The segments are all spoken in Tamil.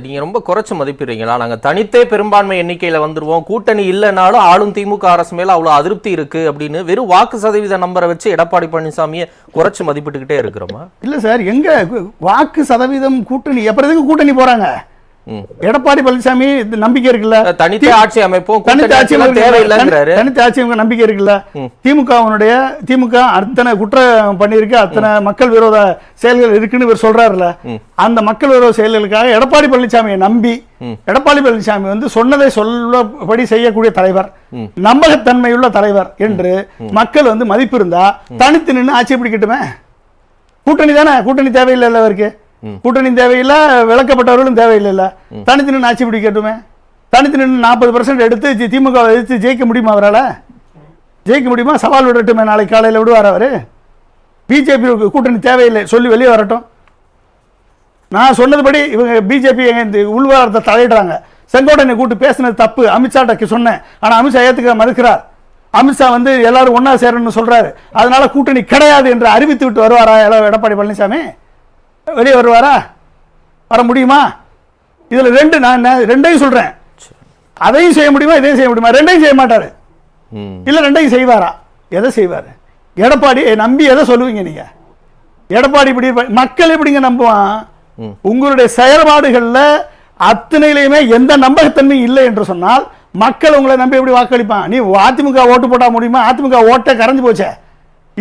நீங்க ரொம்ப குறைச்சு மதிப்பிடுறீங்களா? நாங்க தனித்தே பெரும்பான்மை எண்ணிக்கையில வந்துருவோம். கூட்டணி இல்லைனாலும் ஆளும் திமுக அரசு மேல அவ்வளவு அதிருப்தி இருக்கு அப்படின்னு வெறும் வாக்கு சதவீத நம்பரை வச்சு எடப்பாடி பழனிசாமியை குறைச்சு மதிப்பிட்டுக்கிட்டே இருக்கிறோமா? இல்ல சார் எங்க? வாக்கு சதவீதம் கூட்டணி எப்படி கூட்டணி போறாங்க? எடப்பாடி பழனிசாமி நம்பிக்கை இருக்குல்ல? தனித்தே ஆட்சி அமைப்போம் தனித்த ஆட்சி தனித்த ஆட்சி நம்பிக்கை இருக்குல்ல? திமுகவினுடைய திமுக அத்தனை குற்றம் பண்ணியிருக்கு அத்தனை மக்கள் விரோத செயல்கள் இருக்குன்னு இவர் சொல்றாருல அந்த மக்கள் விரோத செயல்களுக்காக எடப்பாடி பழனிசாமியை நம்பி எடப்பாடி பழனிசாமி வந்து சொன்னதை சொல்லபடி செய்யக்கூடிய தலைவர். நம்பகத்தன்மையுள்ள தலைவர் என்று மக்கள் வந்து மதிப்பு இருந்தா தனித்து நின்று ஆட்சி பிடிக்கட்டுமே கூட்டணி தானே? கூட்டணி தேவையில்லை அவருக்கு. கூட்டணி தேவையில்லை விளக்கப்பட்டவர்களும் தேவையில்லை தனித்து நின்று ஆட்சி பிடிக்கட்டுமே? தனித்து நின்று நாற்பது பர்சன்ட் எடுத்து திமுக எதிர்த்து ஜெயிக்க முடியுமா அவரால்? ஜெயிக்க முடியுமா? சவால் விடட்டுமே நாளைக்கு காலையில் விடுவார் அவர்? பிஜேபி கூட்டணி தேவையில்லை சொல்லி வெளியே வரட்டும். நான் சொன்னதுபடி இவங்க பிஜேபி இந்த உள்வாரத்தை தலையிடுறாங்க. செங்கோட்டையனை கூட்டு பேசினது தப்பு அமித்ஷாட்ட சொன்னேன். ஆனால் அமித்ஷா ஏற்றுக்க மறுக்கிறார். அமித்ஷா வந்து எல்லாரும் ஒன்றா சேரணும்னு சொல்றாரு. அதனால கூட்டணி கிடையாது என்று அறிவித்து விட்டு வருவாரா எல- எடப்பாடி பழனிசாமி? வெளியே வருவாரா? வர முடியுமா? இதில் ரெண்டு நான் ரெண்டையும் சொல்றேன். அதையும் செய்ய முடியுமா இதையும் செய்ய முடியுமா? ரெண்டையும் செய்ய மாட்டாரு. இல்ல ரெண்டையும் செய்வாரா? எதை செய்வார்? எடப்பாடி நம்பி எதை சொல்லுவீங்க நீங்க? எடப்பாடி இப்படி மக்கள் எப்படிங்க நம்புவான்? உங்களுடைய செயல்பாடுகள்ல அத்தனையிலையுமே எந்த நம்பகத்தன்மையும் இல்லை என்று சொன்னால் மக்கள் உங்களை நம்பி எப்படி வாக்களிப்பான்? நீ அதிமுக ஓட்டு போட்டா முடியுமா? அதிமுக ஓட்டை கரைஞ்சு போச்சே.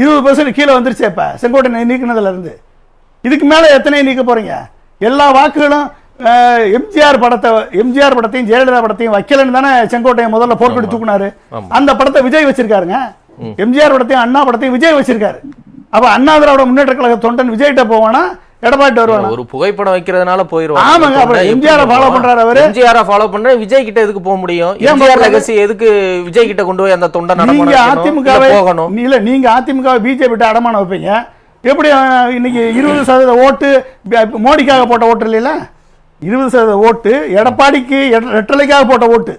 இருபது பர்சன்ட் கீழே வந்துருச்சே இப்ப. செங்கோட்டை நீக்கினதுல இருந்து. இதுக்கு மேல எத்தனை நீக்க போறீங்க? எல்லா வாக்குகளும் எம்ஜிஆர் படத்தை எம்ஜிஆர் படத்தையும் ஜெயலலிதா படத்தையும் வைக்கலன்னு தானே செங்கோட்டையை முதல்ல போர்க்கொடி தூக்குனாரு. அந்த படத்தை விஜய் வச்சிருக்காருங்க. எம்ஜிஆர் படத்தையும் அண்ணா படத்தையும் விஜய் வச்சிருக்காரு. அப்ப அண்ணா திராவிட முன்னேற்ற கழக தொண்டன் விஜய்கிட்ட போவானா? எடப்பாடி வருவானா? ஒரு புகைப்படம் வைக்கிறதுனால போயிருவாங்க. ஆமாங்க, அப்புறம் எம்ஜிஆரை போவான்? பண்றாரு அவரு? எம்ஜிஆரை ஃபாலோ பண்ற விஜய் கிட்ட எதுக்கு போக முடியும்? எம்ஜிஆர்? லெகசி எதுக்கு விஜய் கிட்ட கொண்டு போய் அந்த தொண்டை நீங்க நடமாடணும் அதிமுகவை இல்ல போகணும். இல்ல நீங்க அதிமுக பிஜேபி அடமானம் வைப்பீங்க. எப்படி இன்னைக்கு இருபது சதவீத ஓட்டு மோடிக்காக போட்ட ஓட்டு இல்லைல்ல இருபது சதவீத ஓட்டு எடப்பாடிக்கு எட- ரெட்டலைக்காக போட்ட ஓட்டு.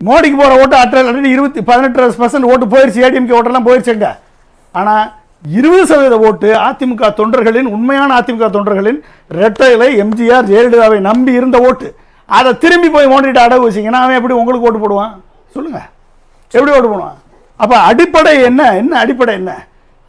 மோடிக்கு போகிற ஓட்டு அட்டை இருபத்தி பதினெட்டு பர்சன்ட் ஓட்டு போயிடுச்சு ஏடிஎம்கே ஓட்டெல்லாம் போயிடுச்சுங்க ஆனால் இருபது சதவீத ஓட்டு அதிமுக தொண்டர்களின் உண்மையான அதிமுக தொண்டர்களின் ரெட்டைகளை எம்ஜிஆர் ஜெயலலிதாவை நம்பி இருந்த ஓட்டு. அதை திரும்பி போய் மோடிட்டு அடகு வச்சிங்கன்னா அவன் எப்படி உங்களுக்கு ஓட்டு போடுவான்? சொல்லுங்கள் எப்படி ஓட்டு போடுவான்? அப்போ அடிப்படை என்ன? என்ன அடிப்படை என்ன?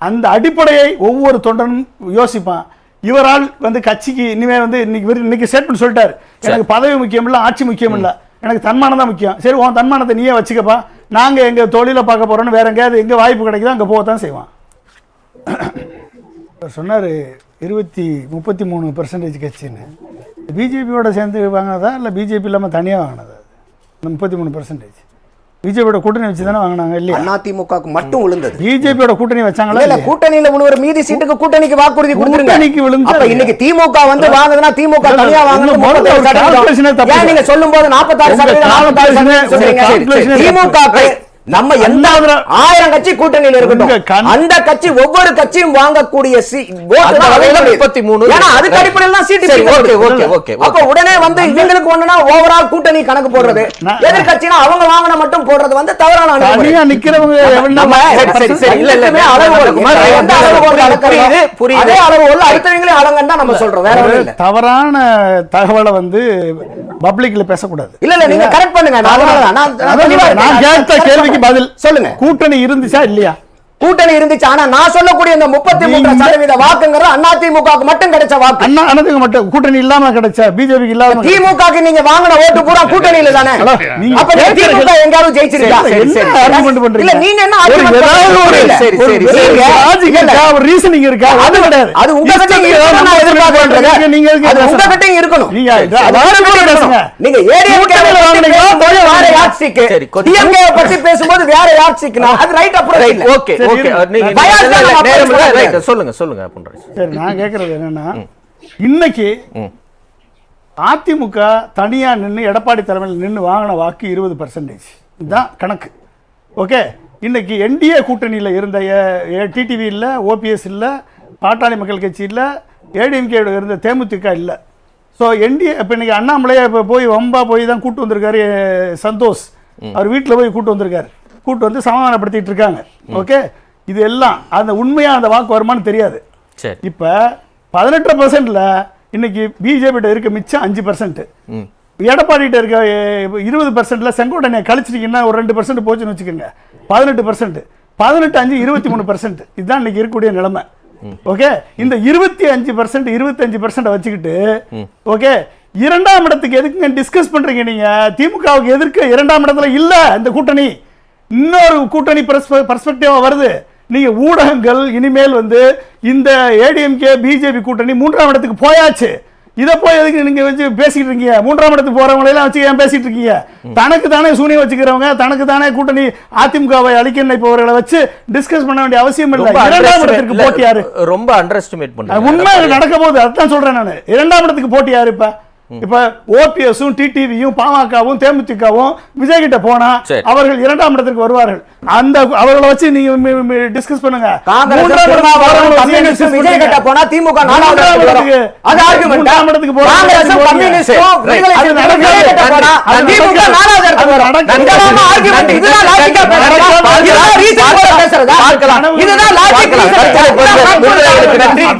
அந்த அடிப்படையை ஒவ்வொரு தொண்டனும் யோசிப்பான். இவரால் வந்து கட்சிக்கு இனிமே வந்து இன்னைக்கு இன்னைக்கு ஸ்டேட்மெண்ட் சொல்லிட்டாரு. எனக்கு பதவி முக்கியம் இல்ல ஆட்சி முக்கியம் இல்ல எனக்கு தன்மானம் தான் முக்கியம். சரி உன் தன்மானத்தை நீயே வச்சுக்கப்பா. நாங்க எங்க தொழிலை பார்க்க போறோம்னு வேற எங்கேயாவது எங்க வாய்ப்பு கிடைக்குதோ அங்க போகத்தான் செய்வான். அவர் சொன்னார் இருபத்தி முப்பத்தி மூணு பெர்சன்டேஜ் கட்சின்னு. பிஜேபியோட சேர்ந்து வாங்கினதா இல்லை பிஜேபி இல்லாமல் தனியாக வாங்கினதா? முப்பத்தி மூணு பெர்சன்டேஜ் பிஜேபியோட கூட்டணி வச்சு தானே வாங்கினாங்க இல்லையா அதிமுகவுக்கு மட்டும் விழுந்தது பிஜேபியோட கூட்டணி வச்சாங்களா இல்ல? கூட்டணியில விழுவுற மீதி சீட்டுக்கு கூட்டணிக்கு வாக்குறுதி கூட்டணிக்கு விழுந்தா இன்னைக்கு திமுக வந்து வாங்குதுன்னா திமுக தனியா இல்ல, வாங்குறது முதல்ல ஒரு 36 சதவீதம். calculation ஏ தப்பு. ஏன் நீங்க சொல்லும் போது நாற்பத்தாறு திமுக. நம்ம எந்த ஆயிரம் கட்சி கூட்டணியில் இருக்கட்டும் அந்த கட்சி ஒவ்வொரு கட்சியும் வாங்கக்கூடிய சி- ஓட்டு அந்த தான் வகையில அவங்களுக்கு. 33 ஏன்னா அதுக்கு அடிப்படையில் தான் சீட்டு சரி, பிரிக்கப்படுது. Okay, okay, okay, okay. அப்ப உடனே வந்து இவங்களுக்கு ஒண்ணுனா ஓவரால் கூட்டணி கணக்கு போடுறது எதிர்கட்சினா அவங்க வாங்கின மட்டும் போடுறது வந்து தவறான நிக்கிறவங்க சரி, சரி. இல்ல, இல்ல, புரியுது. அதே அளவுகோல் அடுத்தவங்களே அளங்கன்னு தான் நம்ம சொல்றோம் வேற தவறான தகவலை வந்து பப்ளிக்ல பேசக்கூடாது இல்ல இல்ல நீங்க கரெக்ட் பண்ணுங்க நான். கேட்ட கேள்விக்கு. பதில் சொல்லுங்க. கூட்டணி இருந்துச்சா இல்லையா? கூட்டணி இருந்துச்சு ஆனா நான் சொல்லக்கூடிய இந்த முப்பத்தி மூன்று சதவீத வாக்குங்கிறது அதிமுகவுக்கு மட்டும் கிடைச்ச வாக்கு அண்ணா அண்ணதுக்கு மட்டும் கூட்டணி இல்லாம கிடைச்சா பிஜேபிக்கு இல்லாம? திமுகக்கு நீங்க வாங்கின ஓட்டு பூரா கூட்டணியில தானே அப்ப திமுக எங்காவது ஜெயிச்சிருக்கா? இல்ல நீங்க என்ன ஒரு இல்ல, இருக்கா? அது கிடையாது. அது உங்க நான் எதிர்பார்க்கறது. நீங்க- உங்க இருக்கணும். நீங்க கூட்டணியில பத்தி? பேசும்போது வேற வேற யாட்சிக்குனா, அது ரைட் இல்ல. Okay okay. சொல்லுங்க சொல்லுங்க சரி நான் கேட்கறது என்னன்னா இன்னைக்கு. அதிமுக தனியா நின்னு எடப்பாடி தலைமையில் நின்னு வாங்கின வாக்கு இருபது பர்சன்டேஜ் இதுதான் கணக்கு. ஓகே? இன்னைக்கு என்டிஏ கூட்டணியில் இருந்த டிடிவி இல்லை ஓபிஎஸ் இல்லை பாட்டாளி மக்கள் கட்சி இல்லை ஏடிஎம்கே இருந்த தேமுதிக இல்லை. ஸோ என்டிஏ இப்போ இன்னைக்கு அண்ணாமலையை இப்போ போய் வம்பா போய் தான் கூட்டு வந்திருக்காரு சந்தோஷ். அவர் வீட்டில் போய் கூட்டு வந்திருக்காரு. கூட்டு வந்து சமாதானப்படுத்திட்டு இருக்காங்க. ஓகே? இது எல்லாம் அந்த உண்மையாக அந்த வாக்கு வருமானு தெரியாது. சரி. இப்போ பதினெட்டு பர்சன்ட்ல இன்னைக்கு பிஜேபி இருக்க மிச்சம் அஞ்சு பர்சன்ட் எடப்பாடிகிட்ட இருக்க இருபது பர்சன்ட்ல செங்கோட்டனை கழிச்சிட்டீங்கன்னா ஒரு ரெண்டு பர்சன்ட் போச்சுன்னு வச்சுக்கோங்க. பதினெட்டு பர்சன்ட் பதினெட்டு அஞ்சு இருபத்தி மூணு பர்சன்ட் இதுதான் இன்னைக்கு இருக்கக்கூடிய நிலைமை. ஓகே? இந்த இருபத்தி அஞ்சு பர்சன்ட் இருபத்தஞ்சு பர்சன்ட் வச்சுக்கிட்டு ஓகே? இரண்டாம் இடத்துக்கு எதுக்குங்க டிஸ்கஸ் பண்றீங்க நீங்க? திமுகவுக்கு எதிர்க்க இரண்டாம் இடத்துல இல்ல இந்த கூட்டணி. இன்னொரு கூட்டணி பர்ஸ்பெக்டிவா வருது. நீங்க ஊடகங்கள் இனிமேல் வந்து இந்த ஏடிஎம்கே பிஜேபி கூட்டணி மூன்றாம் இடத்துக்கு போயாச்சு. இதை போய் எதுக்கு நீங்க வச்சு பேசிட்டு இருக்கீங்க? மூன்றாம் இடத்துக்கு போறவங்களை எல்லாம் வச்சு ஏன் பேசிட்டு இருக்கீங்க? தனக்கு தானே சூனியம் வச்சுக்கிறவங்க தனக்கு தானே கூட்டணி அதிமுகவை அழிக்க நினைப்பவர்களை வச்சு டிஸ்கஸ் பண்ண வேண்டிய அவசியம் இல்லை. இரண்டாம் underestimate- இடத்திற்கு இல்ல, போட்டி யாரு ரொம்ப அண்டர் எஸ்டிமேட் அது பண்றீங்க உண்மை நடக்க போகுது அதான் சொல்றேன் நான். இரண்டாம் இடத்துக்கு போட்டி யாரு இப்ப? இப்ப ஓபிஎஸும் டிடிவியும் பாமகவும் தேமுதிகவும் விஜய் கிட்ட போனா. அவர்கள் இரண்டாம் இடத்திற்கு வருவார்கள். அந்த அவர்களை வச்சு நீங்க டிஸ்கஸ் பண்ணுங்க. திமுக